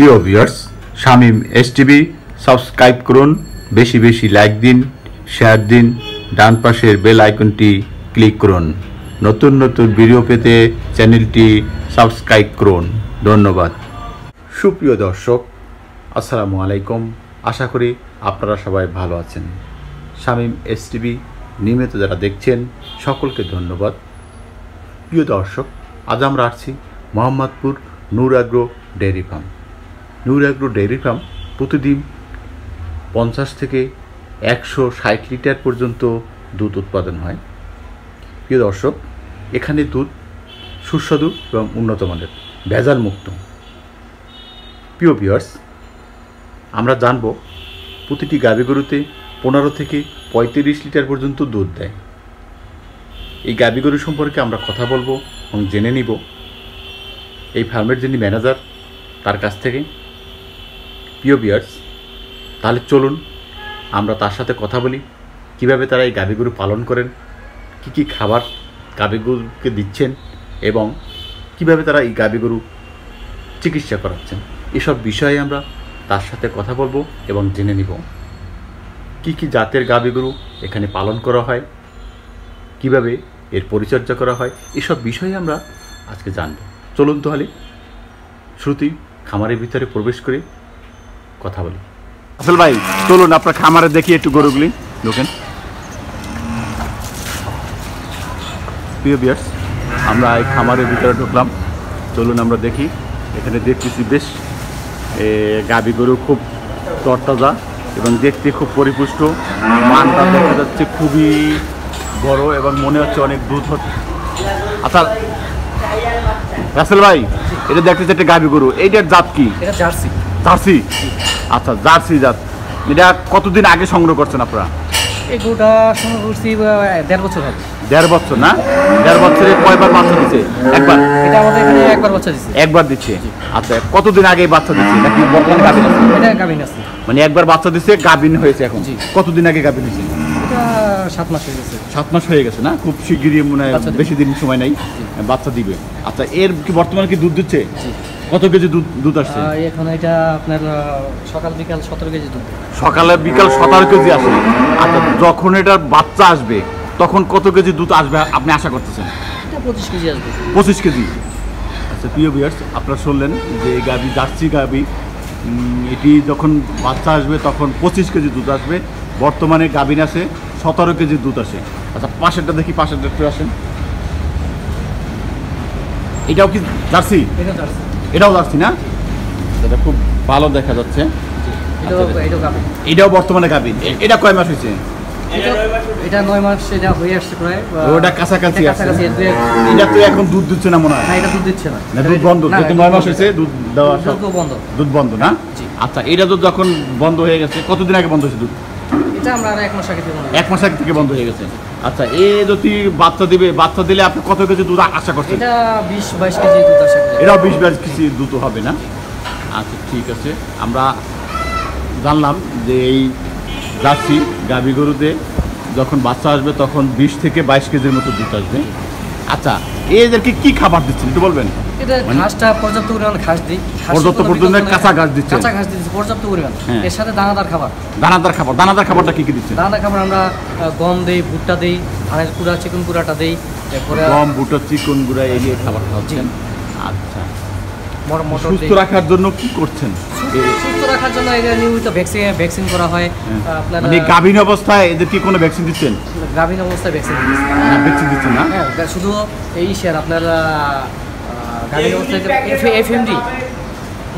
প্রিয় viewers, Shamim S TV subscribe করুন, বেশি বেশি লাইক দিন, শেয়ার দিন, ডান পাশের বেল আইকনটি ক্লিক করুন। নতুন নতুন ভিডিও পেতে চ্যানেলটি সাবস্ক্রাইব করুন। ধন্যবাদ। সুপ্রিয় দর্শক, আসসালামু আলাইকুম। আশা করি আপনারা সবাই ভালো আছেন। শামিম এস টিভি নিয়মিত যারা দেখছেন, সকলকে ধন্যবাদ। প্রিয় দর্শক, আজ আমরা আসছি Mohammadpur Noor dairy farm. Noor agro dairy farm প্রতিদিন পঞ্চাশ থেকে একশো ষাট লিটার পর্যন্ত দুধ উৎপাদন হয়। প্রিয় দর্শক, এখানে দুধ সুস্বাদু এবং উন্নত মানের ভেজাল মুক্ত প্রিয় ভিউয়ার্স আমরা জানব প্রতিটি গাভী গরুতে পনেরো থেকে পঁয়ত্রিশ লিটার পর্যন্ত দুধ দেয়। এই গাভী গরু সম্পর্কে আমরা কথা বলব এবং জেনে নিব। এই ফার্মের যিনি ম্যানেজার, তার কাছ থেকে প্রিয় বিয়ার্স তাহলে চলুন আমরা তার সাথে কথা বলি। কীভাবে তারা এই গাভী গরু পালন করেন, কি কি খাবার গাভী গরুকে দিচ্ছেন এবং কীভাবে তারা এই গাভী গরু চিকিৎসা করাচ্ছেন, এসব বিষয়ে আমরা তার সাথে কথা বলব এবং জেনে নিব। কি কি জাতের গাভী গরু এখানে পালন করা হয়, কীভাবে এর পরিচর্যা করা হয়, এসব বিষয়ে আমরা আজকে জানব। চলুন তাহলে, শ্রুতি খামারের ভিতরে প্রবেশ করে কথা বলি। আসল ভাই চলুন আপনার খামারে দেখি একটু গরুগুলি ঢোকেন। প্রিয় বিয়ার্স আমরা এই খামারের ভিতরে ঢুকলাম। চলুন আমরা দেখি। এখানে দেখতেছি বেশ এ, গাভী গরু খুব তরতাজা এবং দেখতে খুব পরিপুষ্ট। মানটা দেখা যাচ্ছে খুবই বড় এবং মনে হচ্ছে অনেক দুধ হচ্ছে। আচ্ছা রাসেল ভাই এটা দেখতেছি একটা গাভী গরু। এইটার জাত কি? এটা জার্সি। জার্সি? আচ্ছা জার্সি জাত। এটা কতদিন আগে সংগ্রহ করছেন আপনারা? এই গরুটা সংগ্রহ করছি দেড় বছর হবে। দেড় বছর না? দেড় বছরে কয়বার বাচ্চা দিচ্ছে একবার? এটা আমাদের এখানে একবার বাচ্চা দিচ্ছে একবার দিচ্ছে? আচ্ছা কতদিন আগে বাচ্চা দিচ্ছে নাকি বর্তমান গাভিন আছে? এটা গাভিন আছে। মানে একবার বাচ্চা দিচ্ছে গাভিন হয়েছে এখন। কতদিন আগে গাভিন হয়েছে? এটা সাত মাস হয়ে গেছে। সাত মাস হয়ে গেছে না? খুব শিগগিরই মনে হয় বেশি দিন সময় নাই বাচ্চা দিবে। আচ্ছা এর কি বর্তমানে কি দুধ দিচ্ছে। কত কেজি দুধ দুধ আসছে? এখন এটা আপনার সকাল বিকাল সতেরো কেজি দুধ। সকালে বিকাল সতেরো কেজি আসে। আচ্ছা যখন এটার বাচ্চা আসবে তখন কত কেজি দুধ আসবে আপনি আশা করতেছেন? পঁচিশ কেজি আসবে। পঁচিশ কেজি। আচ্ছা প্রিয় বিয়ার্স আপনারা শুনলেন যে গাভি জার্সি উম, এটি যখন বাচ্চা আসবে তখন পঁচিশ কেজি দুধ আসবে। বর্তমানে গাভিন আছে সতেরো কেজি দুধ আসে। আচ্ছা পাশেরটা দেখি পাশেরটা একটু আসেন। এটাও কি জার্সি? এটা জার্সি। এটাও জার্সি না? এটা খুব ভালো দেখা যাচ্ছে। এটাও এটাও বর্তমানে গাভিন এ- এটা কয় মাস হয়েছে? এটা নয় মাস এটা হয়ে আসছে প্রায় ওটা কাছাকাছি কাছাকাছি এটা তো এখন দুধ দিচ্ছে না মনে হয়? না এটা দুধ দিচ্ছে না। দুধ বন্ধ। যেহেতু নয় মাস হয়েছে দুধ দেওয়া বন্ধ। দুধ বন্ধ না? আচ্ছা এটা তো যখন বন্ধ হয়ে গেছে কতদিন আগে বন্ধ হয়েছে দুধ? আমরা এক মাস আগে না। এক মাস আগে থেকে বন্ধ হয়ে গেছে। আচ্ছা এ যদি বাচ্চা দিবে বাচ্চা দিলে আপনি কত কেজি দুধ আশা করছেন? এটা বিশ বাইশ কেজি দুধ আসে এটাও বিশ বাইশ কেজি দুধ হবে না? আচ্ছা ঠিক আছে। আমরা জানলাম যে এই জার্সি গাভী গরুতে যখন বাচ্চা আসবে তখন বিশ থেকে বাইশ কেজির মতো দুধ আসবে। আচ্ছা এদেরকে কি খাবার দিচ্ছেন একটু বলবেন? এটা ঘাসটা পর্যাপ্ত পরিমাণ ঘাস দিই। পর্যাপ্ত পরিমাণে কাঁচা ঘাস দিচ্ছেন? কাঁচা ঘাস দিচ্ছি পর্যাপ্ত পরিমাণ। এর সাথে দানাদার খাবার। দানাদার খাবার। দানাদার খাবারটা কি কি দিচ্ছেন? দানাদার খাবার আমরা গম দেই ভুট্টা দেই ধানের কুড়া চিকন কুড়াটা দেই এরপরে গম বুটো চিকন গুঁড়া এগিয়ে খাবার খাওয়াচ্ছেন? আচ্ছা। সুস্থ রাখার জন্য কি করছেন? সুস্থ রাখার জন্য নিয়মিত ভ্যাকসিন ভ্যাকসিন করা হয়। হ্যাঁ। আপনার মানে গাভীন অবস্থায় এদের কি কোনো ভ্যাকসিন দিচ্ছেন? গ্রামীণ অবস্থায় ভ্যাকসিন না ভ্যাকসিন দিচ্ছেন না? হ্যাঁ শুধু এই স্যার আপনার গ্রামীণ অবস্থায়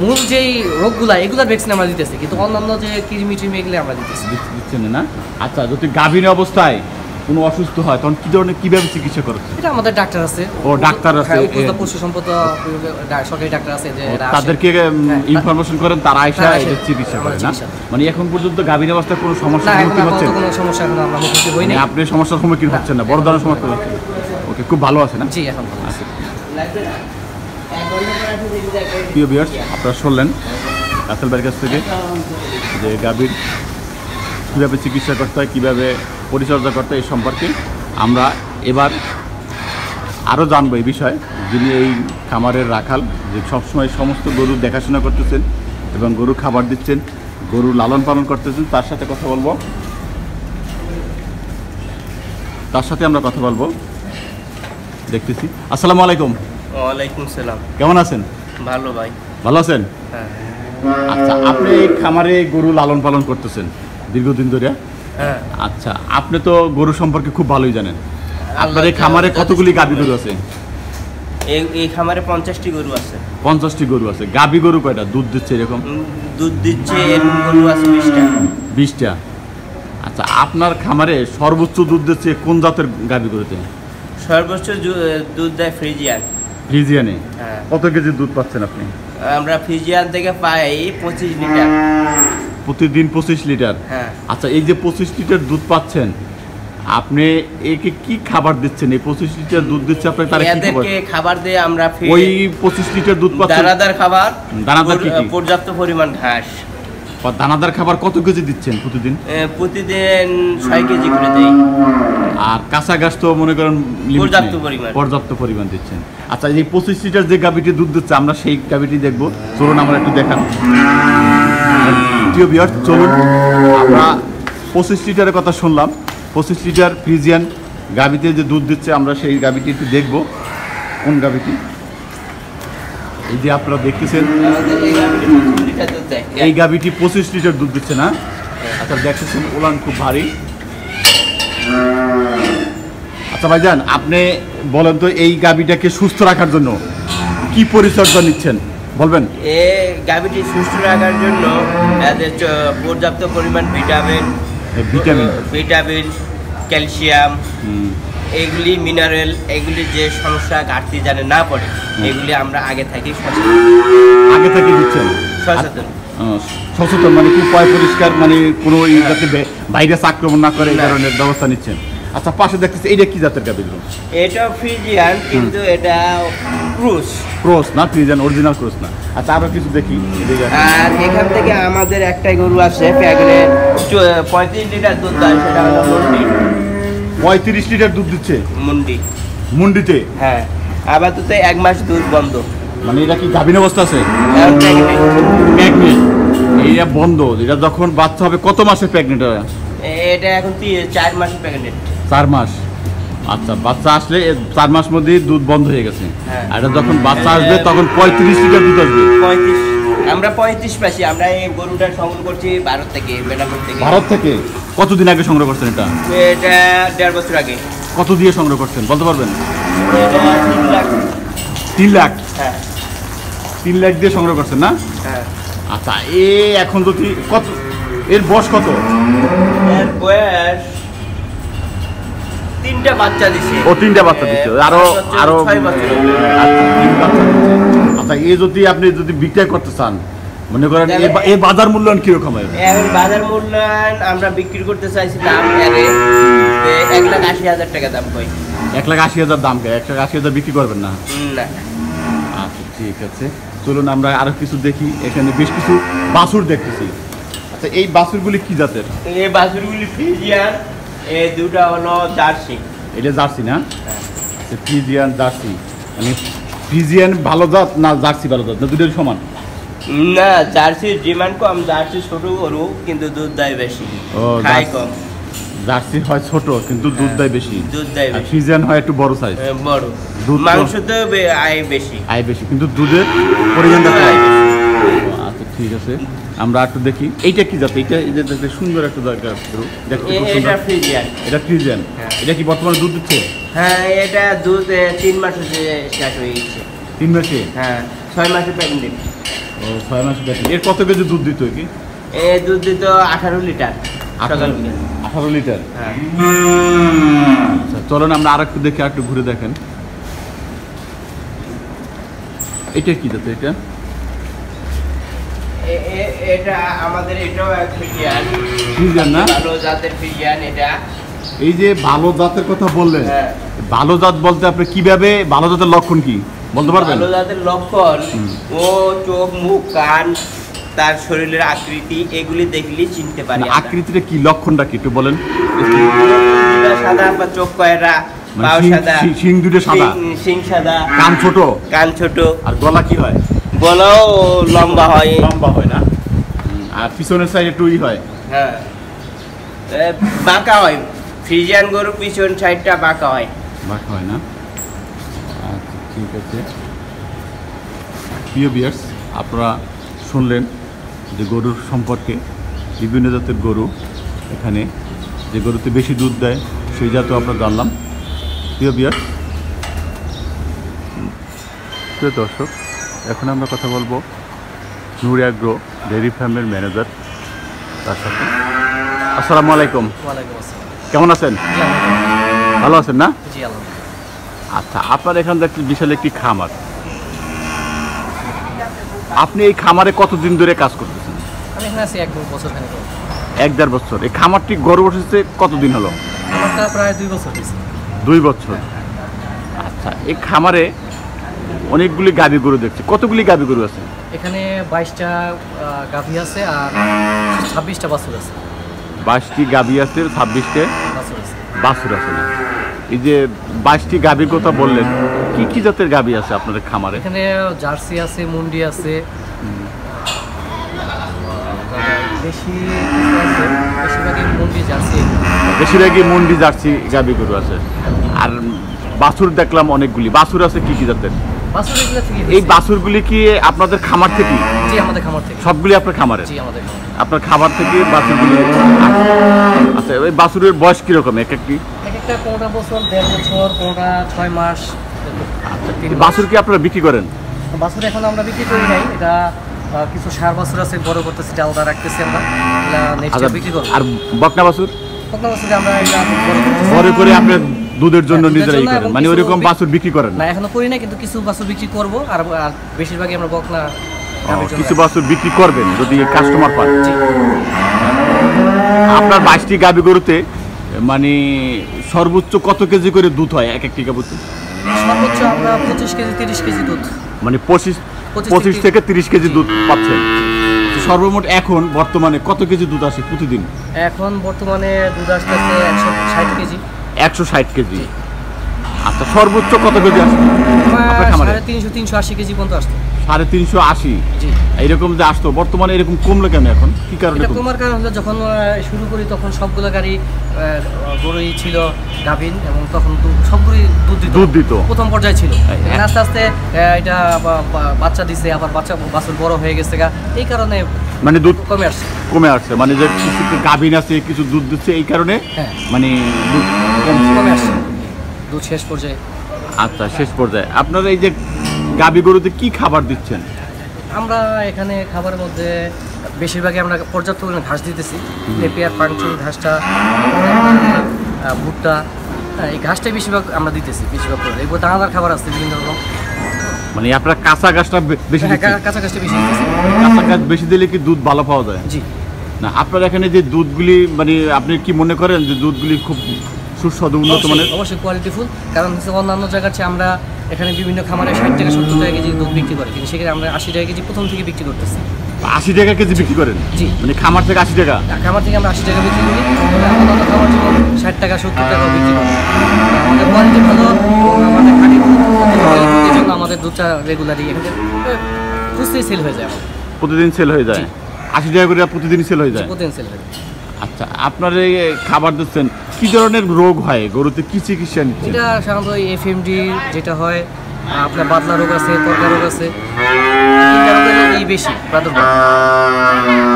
মূল যেই রোগগুলা এগুলার ভ্যাকসিন আমরা দিতেছি কিন্তু অন্যান্য যে কৃমি টিমি এগুলো আমরা দিতেছি। দিচ্ছেন না? আচ্ছা যদি গাভীন অবস্থায় কোনো অসুস্থ হয় তখন কি ধরনের কীভাবে চিকিৎসা করছে এটা আমাদের ডাক্তার আছে। ও, ডাক্তার আছে। হ্যাঁ, এ- পশু সম্পদ সরকারি ডাক্তার আছে যে তাদেরকে হ্যাঁ, ইনফরমেশন করেন তারা আইসা তারা এদের চিকিৎসা করে না? মানে এখন পর্যন্ত গাভীন অবস্থায় কোনো সমস্যা না সম্মুখীন আপাতত কোনো সমস্যা এখন আমরা মুখোমুখি হই মানে আপনি সমস্যার সম্মুখীন হচ্ছেন না বড় ধরনের সমস্যা হচ্ছে। ওকে খুব ভালো আছে না জি এখন ভালো আছে। প্রিয় বিয়ার্স আপনারা শুনলেন রাসেল ভাইয়ের কাছ থেকে যে গাভীর কীভাবে চিকিৎসা করতে হয়, কীভাবে পরিচর্যা করতে হয় এই সম্পর্কে আমরা এবার আরও জানব এই বিষয়ে। যিনি এই খামারের রাখাল, যে সবসময় সমস্ত গরুর দেখাশোনা করতেছেন এবং গরু খাবার দিচ্ছেন, গরু লালন পালন করতেছেন, তার সাথে কথা বলব। তার সাথে আমরা কথা বলব। দেখতেছি। আসসালামু আলাইকুম। ওয়ালাইকুম সালাম। কেমন আছেন? ভালো ভাই। ভালো আছেন? হ্যাঁ। আচ্ছা আপনি খামারে গরু লালন পালন করতেছেন দীর্ঘদিন ধরে? হ্যাঁ। আচ্ছা আপনি তো গরু সম্পর্কে খুব ভালোই জানেন। আপনার এই খামারে কতগুলি গাবি গরু আছে। এই এই খামারে পঞ্চাশটি গরু আছে। পঞ্চাশটি গরু আছে। গাবি গরু কয়টা? দুধ দিচ্ছে এরকম? দুধ দিচ্ছে এরকম গরু আছে বিশটা। বিশটা। আচ্ছা আপনার খামারে সর্বোচ্চ দুধ দিচ্ছে কোন জাতের গাবি গরুতে? সর্বোচ্চ দুধ দেয় ফ্রিজিয়ান। ফ্রিজিয়ানে হ্যাঁ। কত কেজি দুধ পাচ্ছেন আপনি? আমরা ফ্রিজিয়ান থেকে পাই পঁচিশ লিটার। প্রতিদিন পঁচিশ লিটার? হ্যাঁ। আচ্ছা এই যে পঁচিশ লিটার দুধ পাচ্ছেন আপনি একে কি খাবার দিচ্ছেন? এই পঁচিশ লিটার দুধ দিচ্ছে আপনার তারা খাবার এদেরকে খাবার? দিয়ে আমরা ওই পঁচিশ লিটার দুধ পাচ্ছেন দানাদার খাবার দানাদার পর্যাপ্ত পরিমাণ ঘাস। দানাদার খাবার কত কেজি দিচ্ছেন প্রতিদিন? প্রতিদিন ছয় কেজি করে দেই। আর কাঁচা গাছ তো মনে করেন পর্যাপ্ত পরিমাণ। পর্যাপ্ত পরিমাণ দিচ্ছেন। আচ্ছা এই পঁচিশ লিটার যে গাভিটি দুধ দিচ্ছে আমরা সেই গাভিটি দেখব। চলুন আমরা একটু দেখান। প্রিয় বিয়ার চলুন আমরা পঁচিশ লিটারের কথা শুনলাম। পঁচিশ লিটার ফ্রিজিয়ান গাভিতে যে দুধ দিচ্ছে আমরা সেই গাভিটি একটু দেখব। কোন গাভিটি? এই যে আপনারা দেখতেছেন এই গাভীটি 25 লিটার দুধ দেয়। এই গাভিটি পঁচিশ লিটার দুধ দিচ্ছে না? আচ্ছা দেখতেছেন ওলান খুব ভারী। আচ্ছা ভাইজান আপনি বলেন তো এই গাভিটাকে সুস্থ রাখার জন্য কি পরিচর্যা নিচ্ছেন? বলবেন। এ গাভীটি সুস্থ রাখার জন্য এদের পর্যাপ্ত পরিমাণ ভিটামিন ভিটামিন। ভিটামিন ক্যালসিয়াম এগুলি মিনারেল এগুলি যে সমস্যা ঘাটতি জানে না পড়ে এগুলি আমরা আগে থাকি সচেতন। আগে থেকে দিচ্ছেন? সচেতন। সচেতন মানে কি? পয় পরিষ্কার মানে কোনো যাতে ভাইরাস আক্রমণ না করে এই ধরনের ব্যবস্থা নিচ্ছেন? আচ্ছা পাশে দেখতেছি এইটা কি জাতের গাভি এটা ফ্রিজিয়ান কিন্তু এটা ক্রুশ। ক্রস না ফ্রিজান অরিজিনাল ক্রস না। আচ্ছা আরও কিছু দেখি আর এখান থেকে আমাদের একটাই গরু আছে প্যাকেটে পঁয়ত্রিশ লিটার দুধ দেয় সেটা হলো পঁয়ত্রিশ লিটার দুধ দিচ্ছে? মুন্ডি। মুন্ডিতে? হ্যাঁ। আপাতত এক মাস দুধ বন্ধ। মানে এটা কি গাভিন অবস্থা আছে? প্রেগনেন্ট এইটা বন্ধ। এটা যখন বাচ্চা হবে কত মাসের প্রেগনেন্ট এটা এখন চার মাসের প্যাকেট চার মাস। আচ্ছা বাচ্চা আসলে চার মাস মধ্যে দুধ বন্ধ হয়ে গেছে। হ্যাঁ। আর যখন বাচ্চা আসবে তখন পঁয়ত্রিশ লিটার দুধ আসবে। পঁয়ত্রিশ। আমরা পঁয়ত্রিশ পাইছি আমরা এই গরুটা সংগ্রহ করছি ভারত থেকে বেনাপুর থেকে। ভারত থেকে? কতদিন আগে সংগ্রহ করছেন এটা? এটা দেড় বছর আগে। কত দিয়ে সংগ্রহ করছেন বলতে পারবেন? তিন লাখ। তিন লাখ? হ্যাঁ। তিন লাখ দিয়ে সংগ্রহ করছেন না? হ্যাঁ। আচ্ছা এ এখন যদি কত এর বয়স কত? এর বয়স তিনটা বাচ্চা দিছে। ও তিনটা বাচ্চা দিচ্ছে আরও আরও ছয় আচ্ছা, বাচ্চা আচ্ছা এ যদি আপনি যদি বিক্রয় করতে চান মনে করেন এ বা- এ বাজার মূল্যায়ন কীরকম হবে? এখন বাজার মূল্যায়ন আমরা বিক্রি করতে চাইছিলাম এরে যে এক লাখ আশি হাজার টাকা দাম কই। এক লাখ আশি হাজার দাম কে? এক লাখ আশি হাজার বিক্রি করবেন না? না। আচ্ছা ঠিক আছে। চলুন আমরা আরও কিছু দেখি। এখানে বেশ কিছু বাছুর দেখতেছি। আচ্ছা এই বাছুরগুলি কি জাতের? এই বাছুরগুলি ফ্রিজিয়ান এই দুটা হলো জার্সি। এটা জার্সি না? আচ্ছা ফ্রিজিয়ান জার্সি। মানে ফ্রিজিয়ান ভালো জাত না জার্সি ভালো জাত? না দুটোই সমান? না জার্সি ডিমান্ড কম জার্সি ছোট গরু কিন্তু দুধ দেয় বেশি। ও, খাই কম। জার্সি হয় ছোট কিন্তু দুধ দেয় বেশি। দুধ দেয় বেশি। ফিজিয়ান হয় একটু বড় সাইজ বড়। দুধ তো- মাংস তো বে- আয় বেশি। আয় বেশি কিন্তু দুধের পরিমাণটা কম ঠিক আছে। আমরা একটু দেখি এইটা কি জাত? এইটা এটা সুন্দর একটা দেখতে খুব এটা সুন্দর। ফ্রিজিয়ান। এটা ফ্রিজিয়ান। হ্যাঁ। এটা কি বর্তমানে দুধ দিচ্ছে? হ্যাঁ এটা দুধ তিন মাস হচ্ছে হয়ে গেছে। তিন মাসে? হ্যাঁ ছয় মাসে প্রেগনেন্ট ও ছয় মাসে এর কত কেজি দুধ দিত কি এ দুধ দিত আঠারো লিটার আঠারো লিটার? হ্যাঁ। আচ্ছা চলেন আমরা আর একটু দেখি আর একটু ঘুরে দেখেন। এটা কি যাতে এটা? এটা আমাদের এটাও এক ফিজিয়ান ফ্রিজিয়ান না? ভালো জাতের ফিজিয়ান এটা। এই যে ভালো জাতের কথা বললেন হ্যাঁ। ভালো জাত বলতে আপনি কীভাবে ভালো জাতের লক্ষণ কি? বলতে পারবেন? ভালো জাতের লক্ষণ ও চোখ মুখ কান তার শরীরের আকৃতি এগুলি দেখলে চিনতে পারি মানে আকৃতিটা কি লক্ষণটা কি একটু বলেন। সাদা বা চোখ কয়রা মানে পাও সাদা। শিং- শিং দুটো সাদা? শিং- শিং সাদা। কান ছোট? কান ছোট। আর গলা কি হয়? গলাও লম্বা হয়। লম্বা হয় না। আর পিছনের সাইডে টুই হয়। হ্যাঁ। এ, বাঁকা হয়। ফ্রিজিয়ান গরুর পিছন সাইডটা বাঁকা হয়। বাঁকা হয় না? আচ্ছা ঠিক আছে। প্রিয় বিয়ার্স আপনারা শুনলেন যে গরুর সম্পর্কে বিভিন্ন জাতের গরু এখানে। যে গরুতে বেশি দুধ দেয় সেই জাতও আমরা জানলাম। প্রিয় বিয়ার্স প্রিয় দর্শক এখন আমরা কথা বলব নূর অ্যাগ্রো ডেয়ারি ফার্মের ম্যানেজার। তার সাথে। আসসালামু আলাইকুম। কেমন আছেন? ভালো আছেন না? আচ্ছা আপনার এখান দেখছি বিশাল একটি খামার। আপনি এই খামারে কতদিন ধরে কাজ করতেছেন? আমি এখানে আছি এক বছর এক দেড় বছর। এই খামারটি গড়ে বসেছে কতদিন হলো? প্রায় দুই বছর দুই বছর। আচ্ছা এই খামারে অনেকগুলি গাভী গরু দেখছি। কতগুলি গাভী গরু আছে? এখানে বাইশটা গাভি আছে আর ছাব্বিশটা বাছুর আছে। বাইশটি গাভী আছে ছাব্বিশটে বাছুর আছে। না? এই যে বাইশটি গাভীর কথা বললেন কি কি জাতের গাভী আছে আপনাদের খামারে? এখানে জার্সি আছে মুন্ডি আছে বেশিরভাগই মুন্ডি জার্সি। গাভী গরু আছে। আর বাছুর দেখলাম অনেকগুলি। বাছুর আছে কি কি জাতের? এই বাছুরগুলি কি আপনাদের খামার থেকে? জি আমাদের খামার থেকে। সবগুলি আপনার খামারে জি আমাদের আপনার খামার থেকে বাছুরগুলি আচ্ছা এই বাছুরের বয়স কীরকম? এক একটি এক একটা কোনটা বছর দেড় বছর কোনটা ছয় মাস। মাস। বাছুর কি আপনারা বিক্রি করেন? বাছুর এখন আমরা বিক্রি করি নাই। এটা কিছু সার বাছুর আছে বড় করতেছি এটা আলাদা রাখতেছি আমরা। নেক্সট আচ্ছা, বিক্রি করব আর বকনা বাছুর প্রথম বছরে আমরা এটা বড় করে আপনি দুধের জন্য হ্যাঁ, নিজেরাই করেন। মানে ওইরকম বাছুর বিক্রি করেন না। এখনও করি না কিন্তু কিছু বাছুর বিক্রি করব আর বেশিরভাগই আমরা বকনা কিছু। বাছুর বিক্রি করবেন যদি কাস্টমার পান। আপনার বাইশটি গাভী গরুতে মানে সর্বোচ্চ কত কেজি করে দুধ হয় এক একটি গাভীতে সর্বোচ্চ আমরা পঁচিশ কেজি তিরিশ কেজি দুধ। মানে পঁচিশ পঁচিশ থেকে- তিরিশ কেজি দুধ পাচ্ছেন। সর্বমোট এখন বর্তমানে কত কেজি দুধ আসে প্রতিদিন? এখন বর্তমানে দুধ আসতেছে একশো ষাট কেজি। একশো ষাট কেজি। আচ্ছা সর্বোচ্চ কত কেজি আসে আপনার আমার সাড়ে তিনশো তিনশো আশি কেজি পর্যন্ত আসতো সাড়ে তিনশো আশি? জি। এইরকম যে আসতো বর্তমানে এরকম কমলো কেন এখন? কি কারণে কমার কারণ হলো যখন শুরু করি তখন সবগুলো গাড়ি গরুই ছিল গাভিন এবং তখন সবগুলোই দুধ দিত। দুধ দিত। প্রথম পর্যায়ে ছিল। হ্যাঁ। আস্তে আস্তে এটা বাচ্চা দিছে আবার বাচ্চা বাছুর বড় হয়ে গেছে গা। এই কারণে মানে দুধ কমে আসছে। কমে আসছে। মানে যে কিছু গাভিন আছে কিছু দুধ দিচ্ছে এই কারণে হ্যাঁ। মানে দুধ দুধ শেষ পর্যায়ে। আচ্ছা শেষ পর্যায়ে। আপনারা এই যে গাভী গরুতে কি খাবার দিচ্ছেন? আমরা এখানে খাবারের মধ্যে বেশিরভাগই আমরা পর্যাপ্ত পরিমাণে ঘাস দিতেছি। নেপিয়ার পাংচুর ঘাসটা ভুট্টা হ্যাঁ, এই ঘাসটাই বেশিরভাগ আমরা দিতেছি বেশিরভাগ করে। এরপর দানাদার খাবার আছে বিভিন্ন রকম। মানে আপনারা কাঁচা ঘাসটা বেশি হ্যাঁ, কাঁচা ঘাসটা বেশি কাঁচা ঘাস বেশি দিলে কি দুধ ভালো পাওয়া যায়? জি। না আপনার এখানে যে দুধগুলি মানে আপনি কি মনে করেন যে দুধগুলি খুব সুস্বাদু উন্নত মানের। অবশ্যই কোয়ালিটিফুল কারণ হচ্ছে অন্যান্য জায়গার চেয়ে আমরা এখানে বিভিন্ন খামারে ষাট টাকা সত্তর টাকা কেজি দুধ বিক্রি করে কিন্তু সেখানে আমরা আশি টাকা কেজি প্রথম থেকে বিক্রি করতেছি। আশি টাকা কেজি বিক্রি করেন? জি। মানে খামার থেকে আশি টাকা? খামার থেকে আমরা আশি টাকা বিক্রি করি অন্যান্য খামার যেমন ষাট টাকা সত্তর টাকা বিক্রি করি। আমাদের কোয়ালিটি ভালো আমাদের খাঁটি এই জন্য আমাদের দুধটা রেগুলারই এখানে খুচরি সেল হয়ে যায়। প্রতিদিন সেল হয়ে যায়? আশি টাকা করে প্রতিদিন সেল হয়ে যায়? প্রতিদিন সেল হয়ে যায়। আচ্ছা আপনার এই খাবার দিচ্ছেন কি ধরনের রোগ হয়? গরুতে কি চিকিৎসা নিচ্ছেন? এটা সাধারণত এফএমডি যেটা হয় আপনার বাতলা রোগ আছে তরকা রোগ আছে। এই বেশি প্রাদুর্ভাব।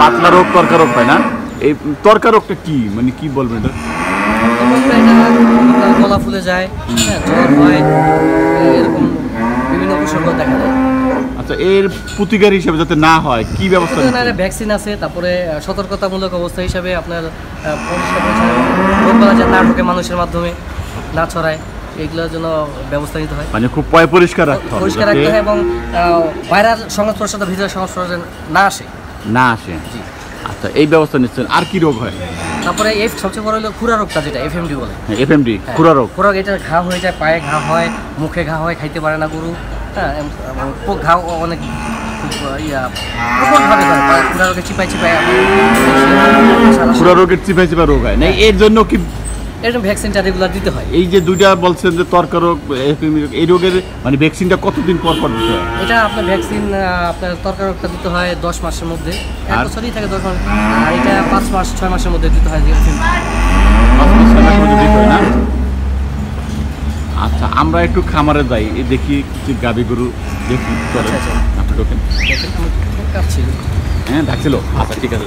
পাতলা রোগ তরকা রোগ হয় না? এই তরকা রোগটা কি? মানে কি বলবেন এটা? গলা ফুলে যায় হ্যাঁ জ্বর হয় এরকম বিভিন্ন উপসর্গ দেখা যায় আচ্ছা এর প্রতিকার হিসেবে যাতে না হয় কি ব্যবস্থা? ভ্যাকসিন আছে তারপরে সতর্কতামূলক অবস্থা হিসাবে আপনার রোগবালা না ঢোকে মানুষের মাধ্যমে না ছড়ায় এগুলোর জন্য ব্যবস্থা নিতে হয়। মানে খুব পয় পরিষ্কার রাখতে হবে পরিষ্কার রাখতে হয় এবং বাইরের সংস্পর্শ তো ভিতরের সংস্পর্শ না আসে। না আসে। আচ্ছা এই ব্যবস্থা নিচ্ছেন আর কি রোগ হয়? তারপরে এফ সবচেয়ে বড় হলো খুরা রোগটা যেটা এফএমডি বলে। এফএমডি হ্যাঁ। খুরা রোগ। খুরা এটা ঘা হয়ে যায় পায়ে ঘা হয় মুখে ঘা হয় খাইতে পারে না গরু। হ্যাঁ এম- এবং পো- ঘা অনেক খুরা রোগে চিপাই রোগের চিপা রোগ হয়। না এর জন্য কি এরকম ভ্যাকসিনটা রেগুলার দিতে হয়। এই যে দুইটা বলছেন যে তর্ক রোগ এই রোগের মানে ভ্যাকসিনটা কতদিন পর পর দিতে হয়? এটা আপনার ভ্যাকসিন আপনার তরকারটা দিতে হয় দশ মাসের মধ্যে। এক? বছরই থাকে দশ মাস। আর এটা পাঁচ মাস ছয় মাসের মধ্যে দিতে হয় ভ্যাকসিন পাঁচ মাস ছয় মাসের মধ্যে দিতে হয় না আচ্ছা আমরা একটু খামারে যাই এই দেখি কিছু গাবি গরু দেখি আচ্ছা, আচ্ছা। আপনি ঢোকেন হ্যাঁ ডাকছিল আচ্ছা ঠিক আছে।